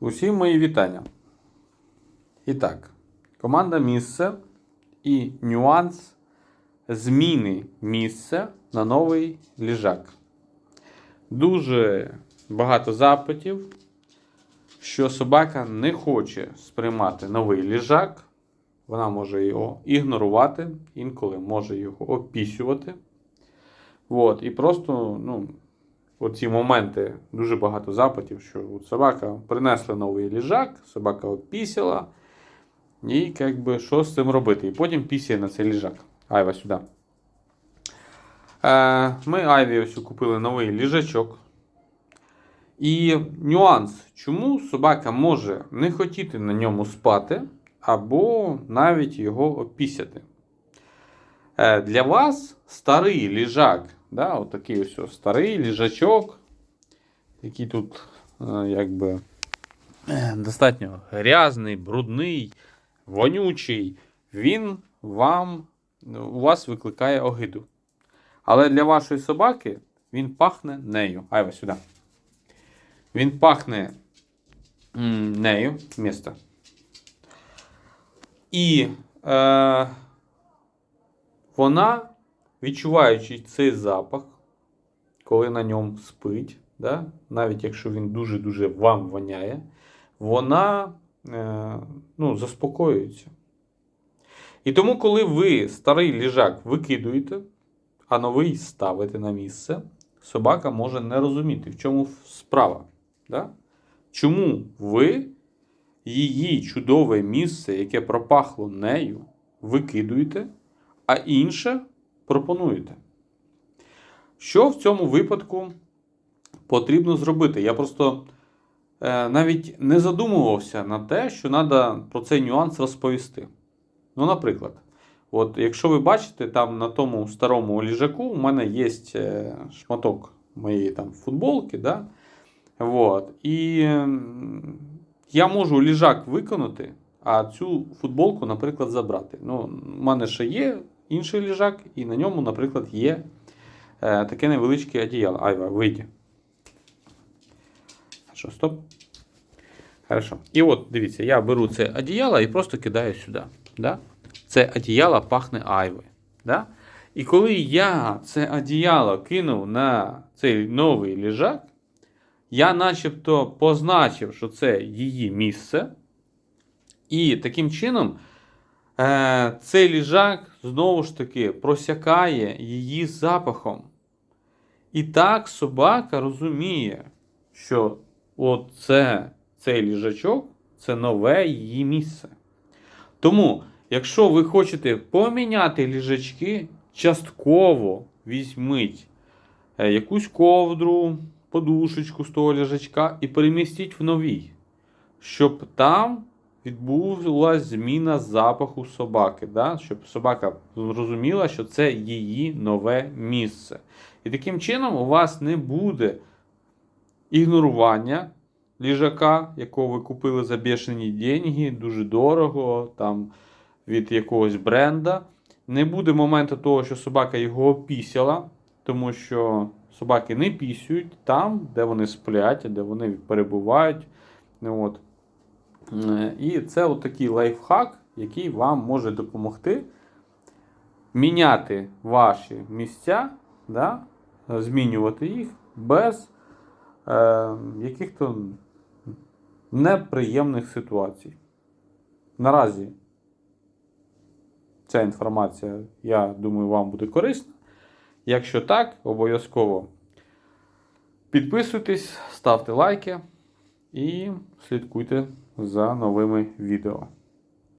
Усім мої вітання. І так, команда місце і нюанс зміни місця на новий ліжак. Дуже багато запитів, що собака не хоче сприймати новий ліжак. Вона може його ігнорувати, інколи може його опісювати. От, і просто, ну, оці моменти дуже багато запитів, що от собака принесла новий ліжак, собака опісяла. І як би, що з цим робити? І потім пісяє на цей ліжак. Айва сюди. Е, ми Айві ось купили новий ліжачок. І нюанс, чому собака може не хотіти на ньому спати, або навіть його опісяти. Е, Для вас старий ліжак, да, отакий ось ось старий ліжачок, який тут е, якби е, достатньо грязний, брудний, вонючий, він вам, у вас викликає огиду. Але для вашої собаки він пахне нею. Айва сюди. Він пахне нею місто. І е, вона, відчуваючи цей запах, коли на ньому спить, да, навіть якщо він дуже-дуже вам воняє, вона е, ну, заспокоюється. І тому, коли ви старий ліжак викидуєте, а новий ставите на місце, собака може не розуміти, в чому справа. Да? Чому ви її чудове місце, яке пропахло нею, викидуєте, а інше пропонуєте? Що в цьому випадку потрібно зробити? Я просто е, навіть не задумувався на те, що треба про цей нюанс розповісти. Ну, наприклад, от якщо ви бачите, там на тому старому ліжаку у мене є е, шматок моєї там футболки. Да? Вот. І я можу ліжак виконати, а цю футболку, наприклад, забрати. Ну, У мене ще є інший ліжак, і на ньому, наприклад, є е, таке невеличке одіяло. Айва, вийди. Що, стоп? Хорошо. І от, дивіться, я беру це одіяло і просто кидаю сюди. Да? Це одіяло пахне айви. Да? І коли я це одіяло кинув на цей новий ліжак, я начебто позначив, що це її місце. І таким чином цей ліжак знову ж таки просякає її запахом. І так собака розуміє, що от це, цей ліжачок це нове її місце. Тому, якщо ви хочете поміняти ліжачки, частково візьміть е, якусь ковдру, подушечку з того ліжачка і перемістіть в новій, щоб там відбулася зміна запаху собаки, да? щоб собака зрозуміла, що це її нове місце. І таким чином у вас не буде ігнорування ліжака, якого ви купили за бешені деньги, дуже дорого, там від якогось бренда. Не буде моменту того, що собака його опісяла, тому що собаки не пісюють там, де вони сплять, де вони перебувають. От. Е, І це от такий лайфхак, який вам може допомогти міняти ваші місця, да? змінювати їх без е, яких-то неприємних ситуацій. Наразі ця інформація, я думаю, вам буде корисна. Якщо так, обов'язково підписуйтесь, ставте лайки і слідкуйте за новими відео.